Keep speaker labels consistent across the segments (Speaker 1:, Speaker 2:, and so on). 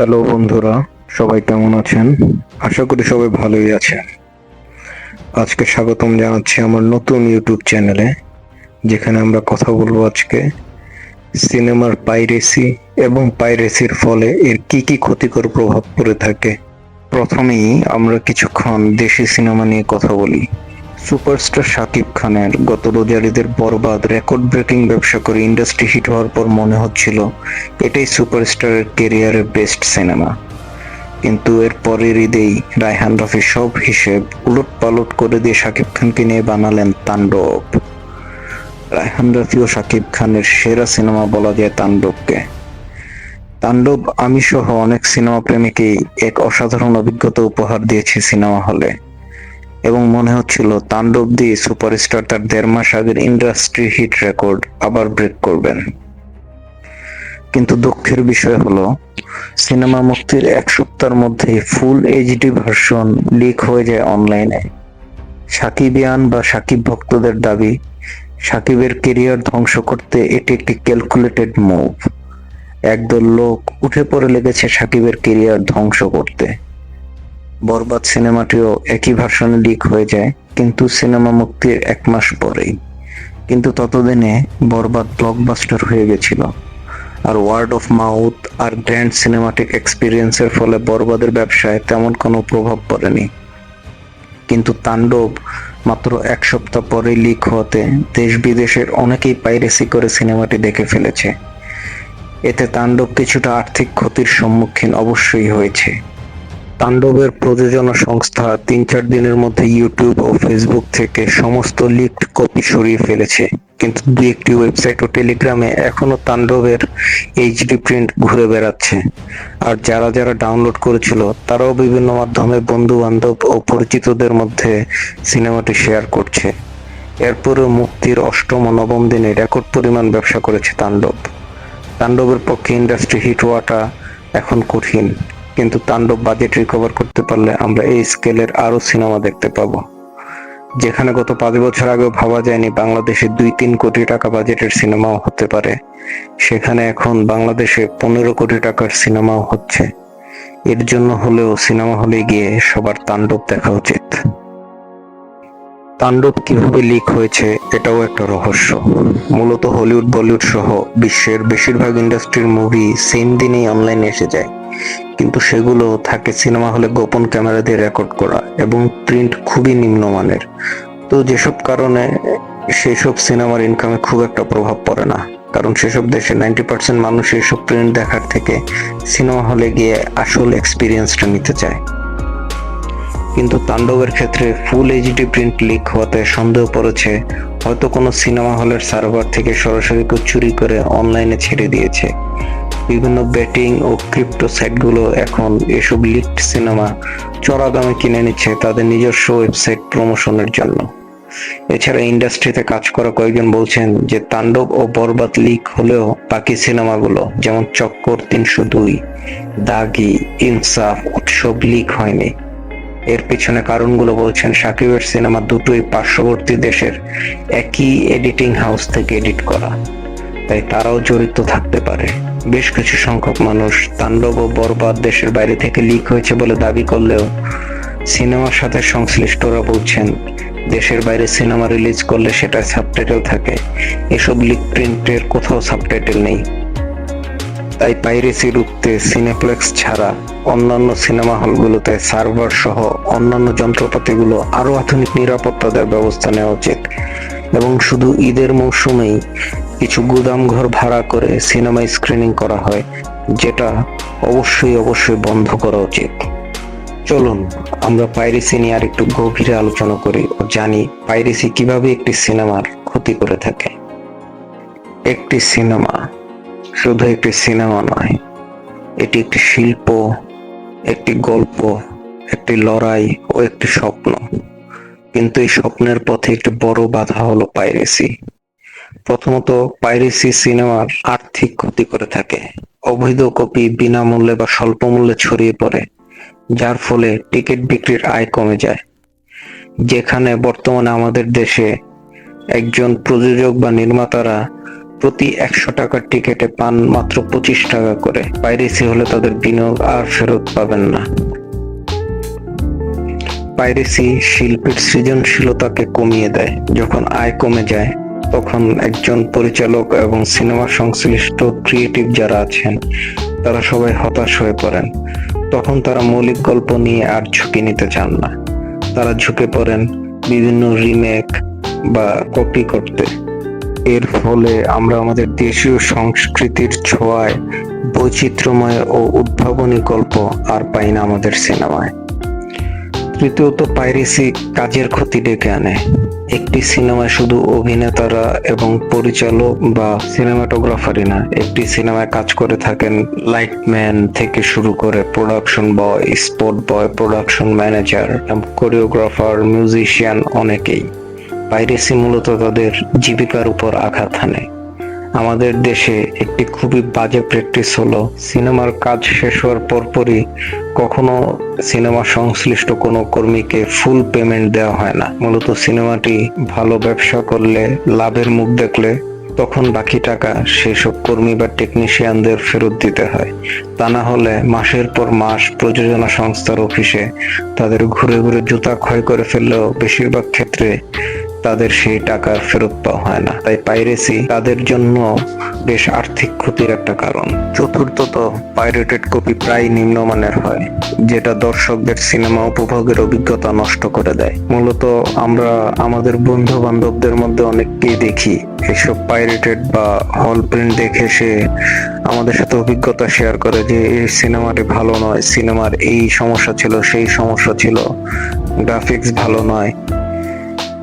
Speaker 1: Hello বন্ধুরা, সবাই কেমন আছেন? আশা করি সবাই ভালোই আছেন। আজকে স্বাগতম জানাচ্ছি আমার নতুন ইউটিউব চ্যানেলে যেখানে আমরা কথা বলব আজকে সিনেমার পাইরেসি এবং পাইরেসির ফলে এর কি কি ক্ষতিকর প্রভাব পড়ে থাকে। প্রথমেই আমরা কিছুক্ষণ দেশি সিনেমা নিয়ে কথা বলি। সুপারস্টার শাকিব খানের গত রোজারিদের বরবাদ রেকর্ড ব্রেকিং ব্যবসা করে ইন্ডাস্ট্রি হিট হওয়ার পর মনে হচ্ছিল এটাই সুপারস্টারের কেরিয়ারের বেস্ট সিনেমা। কিন্তু এর পরের ঈদেই রায়হান রফি সব হিসেব উলট পালট করে দিয়ে শাকিব খানকে নিয়ে বানালেন তাণ্ডব। রায়হান রফি ও শাকিব খানের সেরা সিনেমা বলা যায় তাণ্ডবকে। তাণ্ডব আমি সহ অনেক সিনেমা প্রেমীকেই এক অসাধারণ অভিজ্ঞতা উপহার দিয়েছে সিনেমা হলে। এবং মনে হচ্ছিল তাণ্ডব দিয়ে সুপারস্টার তার দেড় মাস আগের ইন্ডাস্ট্রি হিট রেকর্ড আবার ব্রেক করবেন। কিন্তু দুঃখের বিষয় হলো, সিনেমা মুক্তির এক সপ্তাহের মধ্যে ফুল এইচডি ভার্সন লিক হয়ে যায় অনলাইনে। সাকিবিয়ান বা সাকিব ভক্তদের দাবি, সাকিবের কেরিয়ার ধ্বংস করতে এটি একটি ক্যালকুলেটেড মুভ। একদল লোক উঠে পড়ে লেগেছে সাকিবের কেরিয়ার ধ্বংস করতে। বরবাদ সিনেমাটিও একই ভার্সনে লিক হয়ে যায়, কিন্তু সিনেমা মুক্তির এক মাস পরেই। কিন্তু ততদিনে বরবাদ ব্লকবাস্টার হয়ে গেছিল। আর ওয়ার্ড অফ মাউথ আর গ্র্যান্ড সিনেমাটিক এক্সপিরিয়েন্সের ফলে বরবাদের ব্যবসায় তেমন কোনো প্রভাব পড়েনি। কিন্তু তাণ্ডব মাত্র এক সপ্তাহ পরে লিক হওয়াতে দেশ বিদেশের অনেকেই পাইরেসি করে সিনেমাটি দেখে ফেলেছে। এতে তাণ্ডব কিছুটা আর্থিক ক্ষতির সম্মুখীন অবশ্যই হয়েছে। তাণ্ডবের প্রযোজনা সংস্থা তিন চার দিনের মধ্যে ইউটিউব ও ফেসবুক থেকে সমস্ত লিকড কপি সরিয়ে ফেলেছে। কিন্তু দুই একটি ওয়েবসাইট ও টেলিগ্রামে এখনও তাণ্ডবের এইচডি প্রিন্ট ঘুরে বেড়াচ্ছে। আর যারা যারা ডাউনলোড করেছিল, তারাও বিভিন্ন মাধ্যমে বন্ধু বান্ধব ও পরিচিতদের মধ্যে সিনেমাটি শেয়ার করছে। এরপরে মুক্তির অষ্টম ও নবম দিনে রেকর্ড পরিমাণ ব্যবসা করেছে তাণ্ডব। তাণ্ডবের পক্ষে ইন্ডাস্ট্রি হিট হওয়াটা এখন কঠিন। কিন্তু তাণ্ডব বাজেট রিকভার করতে পারলে আমরা এই স্কেলের আরও সিনেমা দেখতে পাবো। যেখানে গত পাঁচ বছর আগেও ভাবা যায়নি বাংলাদেশে দুই তিন কোটি টাকা বাজেটের সিনেমাও হতে পারে। সেখানে এখন বাংলাদেশে পনেরো কোটি টাকার সিনেমাও হচ্ছে। এর জন্য হলেও সিনেমা হলে গিয়ে সবার তাণ্ডব দেখা উচিত। তাণ্ডব কীভাবে লিক হয়েছে এটাও একটা রহস্য। মূলত হলিউড, বলিউড সহ বিশ্বের বেশিরভাগ ইন্ডাস্ট্রির মুভি সেম দিনেই অনলাইনে এসে যায়। কিন্তু সেগুলো থাকে সিনেমা হলে গোপন ক্যামেরা দিয়ে রেকর্ড করা এবং প্রিন্ট খুবই নিম্নমানের। তো যেসব কারণে সেসব সিনেমার ইনকামে খুব একটা প্রভাব পড়ে না। কারণ সেসব দেশে নাইনটি পার্সেন্ট মানুষ এসব প্রিন্ট দেখার থেকে সিনেমা হলে গিয়ে আসল এক্সপিরিয়েন্সটা নিতে চায়। কিন্তু তাণ্ডবের ক্ষেত্রে ফুল এইচডি প্রিন্ট লিক হওয়াতে সন্দেহ পড়েছে, হয়তো কোনো সিনেমা হলের সার্ভার থেকে সরাসরি কেউ চুরি করে অনলাইনে ছেড়ে দিয়েছে। বিভিন্ন ব্যাটিং ও ক্রিপ্টো সাইটগুলো এখন এসব লিকড সিনেমা চড়া দামে কিনে নিচ্ছে তাদের নিজস্ব ওয়েবসাইট প্রমোশনের জন্য। এছাড়া ইন্ডাস্ট্রিতে কাজ করা কয়েকজন বলছেন যে তাণ্ডব ও বরবাদ লিক হলেও বাকি সিনেমাগুলো যেমন চক্কর তিনশো দুই, দাগি, ইনসাফ, উৎসব লিক হয়নি। এর পিছনে কারণগুলো বলছেন সাকিবের সিনেমা দুটোই পার্শ্ববর্তী দেশের একই এডিটিং হাউস থেকে এডিট করা। তাই তারাও জড়িত থাকতে পারে। বেশ কিছু সংখ্যক মানুষ তাণ্ডব ও বরবাদ দেশের বাইরে থেকে লিক হয়েছে বলে দাবি করলেও সিনেমার সাথে সংশ্লিষ্টরা বলছেন, দেশের বাইরে সিনেমা রিলিজ করলে সেটা সাবটাইটেল থাকে। এসব লিক প্রিন্টের কোথাও সাবটাইটেল নেই। তাই পাইরেসি রুখতে সিনেপ্লেক্স ছাড়া অন্যান্য সিনেমা হলগুলোতে সার্ভার সহ অন্যান্য যন্ত্রপাতিগুলো আরও আধুনিক নিরাপত্তা দেওয়ার ব্যবস্থা নেওয়া উচিত। এবং শুধু ঈদের মৌসুমেই কিছু গুদাম ঘর ভাড়া করে সিনেমা স্ক্রিনিং করা হয়, যেটা অবশ্যই অবশ্যই বন্ধ করা উচিত। চলুন, আমরা পাইরেসি নিয়ে আর একটু গভীরে আলোচনা করি ও জানি পাইরেসি কীভাবে একটি সিনেমার ক্ষতি করে থাকে। একটি সিনেমা শুধু একটি সিনেমা নয়, এটি একটি শিল্প, একটি গল্প, একটি লড়াই ও একটি স্বপ্ন। কিন্তু এই স্বপ্নের পথে একটি বড় বাধা হলো পাইরেসি। প্রথমত পাইরেসি সিনেমার আর্থিক ক্ষতি করে থাকে। অবৈধ কপি বিনামূল্যে বা স্বল্প মূল্যে ছড়িয়ে পড়ে, যার ফলে টিকিট বিক্রির আয় কমে যায়। যেখানে বর্তমানে আমাদের দেশে একজন প্রযোজক বা নির্মাতারা প্রতি একশো টাকার টিকিটে পান মাত্র পঁচিশ টাকা করে। পাইরেসি হলে তাদের বিনিয়োগ আর ফেরত পাবেন না। পাইরেসি শিল্পের সৃজনশীলতাকে কমিয়ে দেয়, যখন আয় কমে যায়। তখন একজন পরিচালক এবং সিনেমা সংশ্লিষ্ট ক্রিয়েটিভ যারা আছেন, তারা সবাই হতাশ হয়ে পড়েন। তখন তারা মৌলিক গল্প নিয়ে আর ঝুঁকি নিতে চান না। তারা ঝুঁকে পড়েন বিভিন্ন রিমেক বা কপি করতে। এর ফলে আমরা আমাদের দেশীয় সংস্কৃতির ছোঁয়ায় বৈচিত্র্যময় ও উদ্ভাবনী গল্প আর পাই না আমাদের সিনেমায়। তৃতীয়ত পাইরেসি কাজের ক্ষতি ডেকে আনে। একটি সিনেমায় শুধু অভিনেতারা এবং পরিচালক বা সিনেমাটোগ্রাফারই না, একটি সিনেমায় কাজ করে থাকেন লাইটম্যান থেকে শুরু করে production boy spot boy production manager choreographer musician অনেকেই। পাইরেসি মূলত তাদের জীবিকার উপর আঘাত হানে। আমাদের দেশে একটি খুবই বাজে প্র্যাকটিস হলো। সিনেমার কাজ শেষ হওয়ার পরপরই কখনো সিনেমা সংশ্লিষ্ট কোনো কর্মীকে ফুল পেমেন্ট দেওয়া হয় না। মূলত সিনেমাটি ভালো ব্যবসা করলে, লাভের মুখ দেখলে তখন বাকি টাকা সেসব কর্মী বা টেকনিশিয়ানদের ফেরত দিতে হয়। তা না হলে মাসের পর মাস প্রযোজনা সংস্থার অফিসে তাদের ঘুরে ঘুরে জুতা ক্ষয় করে ফেললেও বেশিরভাগ ক্ষেত্রে তাদের সেই টাকা ফেরত পাওয়া হয় না। তাই পাইরেসি তাদের জন্য বেশ আর্থিক ক্ষতির একটা কারণ। চতুর্থত পাইরেটেড কপি প্রায় নিম্নমানের হয়, যেটা দর্শকদের সিনেমা উপভোগের অভিজ্ঞতা নষ্ট করে দেয়। মূলত আমরা আমাদের বন্ধু বান্ধবদের মধ্যে অনেককেই দেখি, এসব পাইরেটেড বা হল প্রিন্ট দেখে সে আমাদের সাথে অভিজ্ঞতা শেয়ার করে যে, এই সিনেমাটি ভালো নয় সিনেমার এই সমস্যা ছিল, সেই সমস্যা ছিল গ্রাফিক্স ভালো নয়।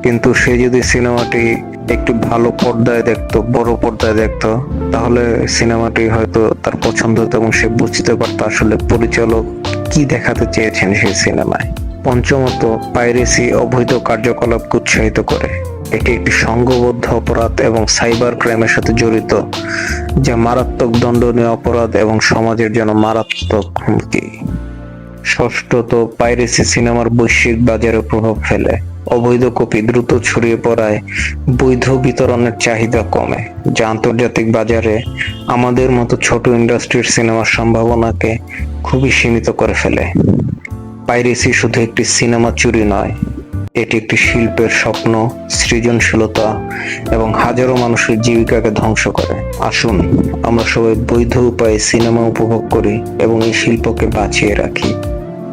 Speaker 1: কিন্তু সে যদি সিনেমাটি একটু ভালো পর্দায় দেখতো, বড় পর্দায় দেখতো, তাহলে সিনেমাটি হয়তো তার পছন্দ হতো এবং সে বুঝতে পারতো আসলে পরিচালক কি দেখাতে চেয়েছেন সেই সিনেমায়। পঞ্চমত, পাইরেসি অবৈধ কার্যকলাপকে উৎসাহিত করে। এটি একটি সংঘবদ্ধ অপরাধ এবং সাইবার ক্রাইমের সাথে জড়িত, যা মারাত্মক দণ্ডনীয় অপরাধ এবং সমাজের জন্য মারাত্মক হুমকি। ষষ্ঠত, পাইরেসি সিনেমার বৈশ্বিক বাজারে প্রভাব ফেলে। অবৈধ কপি দ্রুত ছড়িয়ে পড়ায় বৈধ বিতরণের চাহিদা কমে। যা আন্তর্জাতিক বাজারে আমাদের মতো ছোট ইন্ডাস্ট্রির সিনেমার সম্ভাবনাকে খুবই সীমিত করে ফেলে। পাইরেসি শুধু একটি সিনেমা চুরি নয়, এটি একটি শিল্পের স্বপ্ন, সৃজনশীলতা এবং হাজারো মানুষের জীবিকাকে ধ্বংস করে। আসুন, আমরা সবাই বৈধ উপায়ে সিনেমা উপভোগ করি এবং এই শিল্পকে বাঁচিয়ে রাখি।